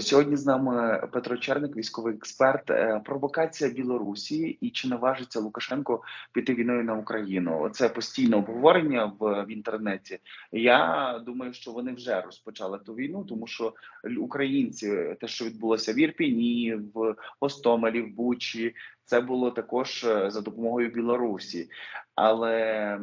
Сьогодні з нами Петро Черник, військовий експерт. Е, Провокація Білорусі і чи наважиться Лукашенко піти війною на Україну? Це постійне обговорення в, в інтернеті. Я думаю, що вони вже розпочали ту війну, тому що українці, те, що відбулося в Ірпіні, в Остомелі, в Бучі, це було також е, за допомогою Білорусі. Але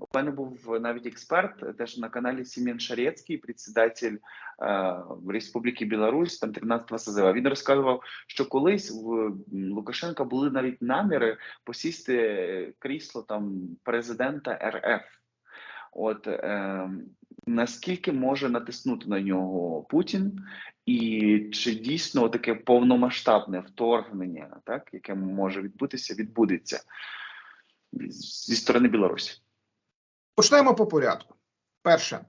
у мене був навіть експерт, теж на каналі Сім'ян Шарецький, председатель е, Республіки Білорусь, там 13 созива. Він розказував, що колись в Лукашенка були навіть наміри посісти е, крісло там президента РФ. От е, наскільки може натиснути на нього Путін, і чи дійсно таке повномасштабне вторгнення, так яке може відбутися, відбудеться зі сторони Білорусі? Почнемо по порядку. Перше,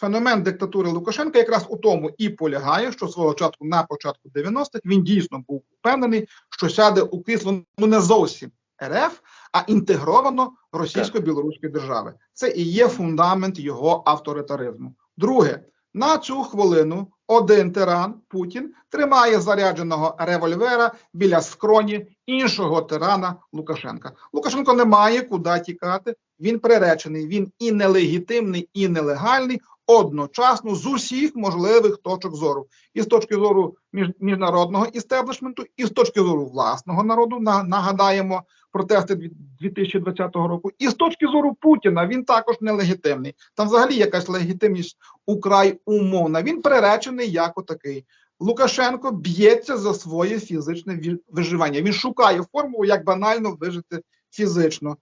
феномен диктатури Лукашенка якраз у тому і полягає, що свого часу на початку 90-х він дійсно був впевнений, що сяде у крісло ну не зовсім РФ, а інтегровано російсько-білоруської держави. Це і є фундамент його авторитаризму. Друге, на цю хвилину один тиран Путін тримає зарядженого револьвера біля скроні іншого тирана Лукашенка. Лукашенко не має куди тікати. Він приречений, він і нелегітимний, і нелегальний одночасно з усіх можливих точок зору, і з точки зору між, міжнародного істеблішменту, і з точки зору власного народу. На, нагадаємо протести дві- 2020 року, і з точки зору Путіна він також нелегітимний. Там взагалі якась легітимність украй умовна. Він приречений як отакий. Лукашенко б'ється за своє фізичне виживання. Він шукає формулу, як банально вижити фізично.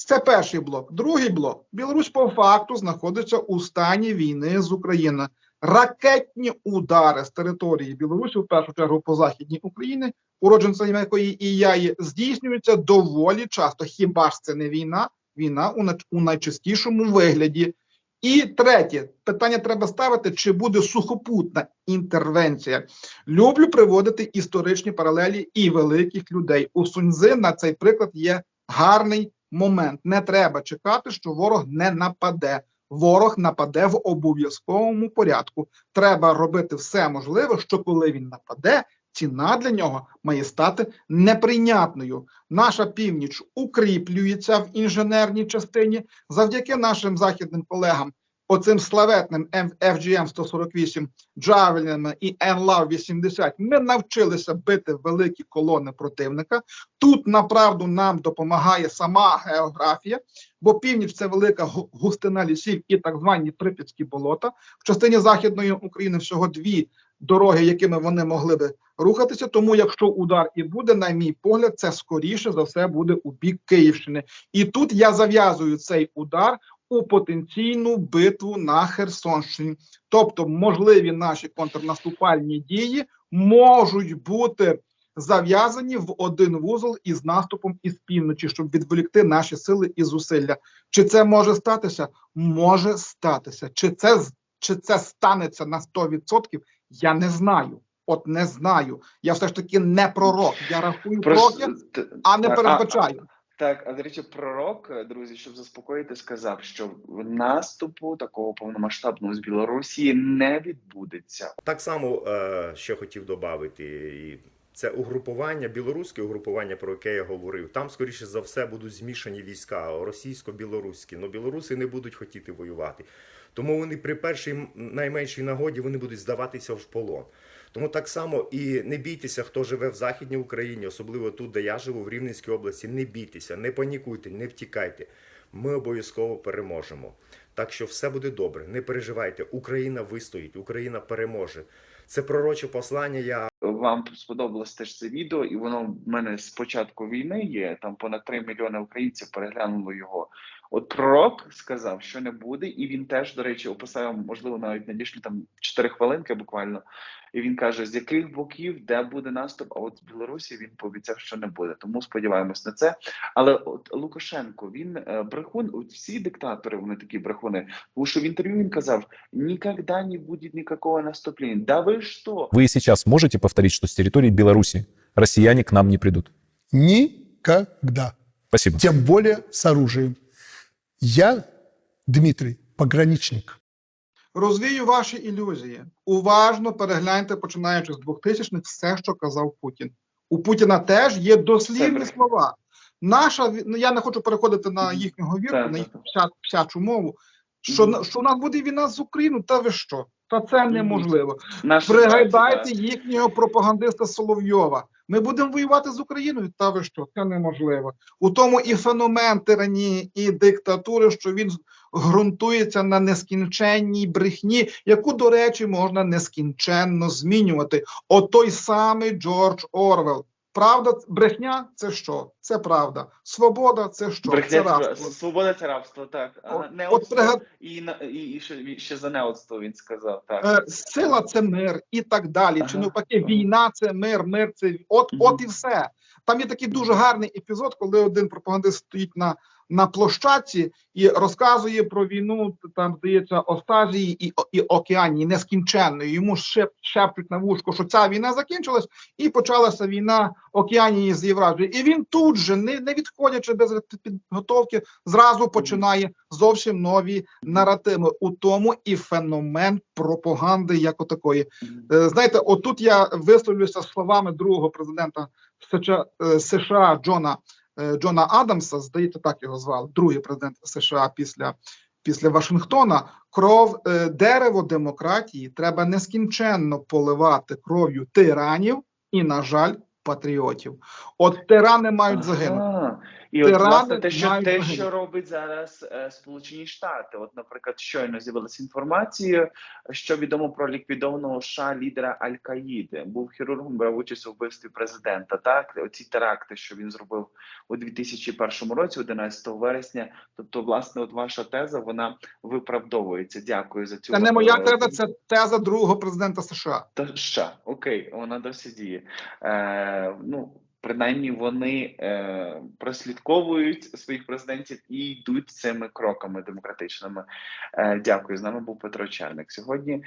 Це перший блок. Другий блок. Білорусь по факту знаходиться у стані війни з Україною. Ракетні удари з території Білорусі, в першу чергу по західній Україні, уродженцем якої і я є, здійснюються доволі часто. Хіба ж це не війна? Війна у, нач- у найчастішому вигляді. І третє питання треба ставити: чи буде сухопутна інтервенція? Люблю приводити історичні паралелі і великих людей. У Суньзи на цей приклад є гарний момент. Не треба чекати, що ворог не нападе. Ворог нападе в обов'язковому порядку. Треба робити все можливе, що коли він нападе, ціна для нього має стати неприйнятною. Наша північ укріплюється в інженерній частині завдяки нашим західним колегам. Оцим славетним FGM 148 Джавелінами і НЛАВ 80 ми навчилися бити великі колони противника. Тут направду нам допомагає сама географія, бо північ це велика густина лісів і так звані прип'ятські болота. В частині західної України всього дві дороги, якими вони могли би рухатися. Тому, якщо удар і буде, на мій погляд, це скоріше за все буде у бік Київщини. І тут я зав'язую цей удар у потенційну битву на Херсонщині. Тобто, можливі наші контрнаступальні дії можуть бути зав'язані в один вузол із наступом із півночі, щоб відволікти наші сили і зусилля. Чи це може статися? Може статися. Чи це чи це станеться на 100%? Я не знаю. От не знаю. Я все ж таки не пророк. Я рахую Просто- кроки, а не а- передбачаю. Так, а до речі, пророк, е, друзі, щоб заспокоїти, сказав, що в наступу такого повномасштабного з Білорусі не відбудеться. Так само е, ще хотів додати, і це угрупування, білоруське угрупування, про яке я говорив. Там, скоріше за все, будуть змішані війська російсько-білоруські. але білоруси не будуть хотіти воювати. Тому вони при першій найменшій нагоді вони будуть здаватися в полон. Тому так само і не бійтеся, хто живе в Західній Україні, особливо тут, де я живу, в Рівненській області. Не бійтеся, не панікуйте, не втікайте. Ми обов'язково переможемо. Так що все буде добре. Не переживайте. Україна вистоїть, Україна переможе. Це пророче послання. Я Вам сподобалось теж це відео, і воно в мене з початку війни є. Там понад 3 мільйони українців переглянули його. От пророк сказав, що не буде, і він теж, до речі, описав, можливо, навіть надійшли там 4 хвилинки буквально. І він каже, з яких боків, де буде наступ. А от в Білорусі він пообіцяв, що не буде. Тому сподіваємось на це. Але от Лукашенко, він е, брехун. От всі диктатори вони такі брехуни. Тому що в інтерв'ю він казав: ніколи не буде ніякого наступлення. Да ви що? Вы и сейчас можете повторить, что с территории Беларуси россияне к нам не придут? Никогда. Спасибо. Тем более с оружием. Я, Дмитрий, пограничник. Розвію ваші ілюзії. Уважно перегляньте, починаючи з 2000-х, все, що казав Путін. У Путіна теж є дослівні слова. Наша ну, я не хочу переходити на їхню говірку, на їхню вся, всячу мову. Що, що у нас буде війна з Україною? Та ви що? Та це неможливо. Пригадайте їхнього пропагандиста Соловйова. Ми будемо воювати з Україною. Та ви що? Це неможливо. У тому і феномен тиранії, і диктатури, що він ґрунтується на нескінченній брехні, яку, до речі, можна нескінченно змінювати. О той самий Джордж Орвел. Правда, брехня це що? Це правда. Свобода це що? Брехня, це рабство. свобода це рабство, так. А, От- от Неодство прига- і, і, і ще, ще за неодство він сказав, так. Е, сила це мир і так далі. Чи Ага, навпаки, ага. війна це мир, мир це от, угу. от і все. Там є такий дуже гарний епізод, коли один пропагандист стоїть на, на площадці і розказує про війну, там здається, Остазії і, і Океанії нескінченної. Йому шеп, шепчуть на вушко, що ця війна закінчилась, і почалася війна Океанії з Євразією. І він тут же, не, не відходячи без підготовки, зразу починає зовсім нові наративи. У тому і феномен пропаганди як отакої. Е, Знаєте, отут я висловлюся словами другого президента США, е, Джона Джона Адамса, здається, так його звали, другий президент США після, після Вашингтона. Кров е, дерево демократії треба нескінченно поливати кров'ю тиранів і, на жаль, патріотів. От тирани мають загинути. Ага. І от, власне, те, що, те, що робить зараз е, Сполучені Штати. От, наприклад, щойно з'явилася інформація, що відомо про ліквідованого США лідера Аль-Каїди. Був хірургом, брав участь у вбивстві президента. Так, оці теракти, що він зробив у 2001 році, 11 вересня. Тобто, власне, от ваша теза вона виправдовується. Дякую за цю Це не моя е, теза, це теза другого президента США. та ще окей, вона досі діє. Е, ну, принаймні, вони е, прослідковують своїх президентів і йдуть цими кроками демократичними. Е, дякую. З нами був Петро Черник сьогодні.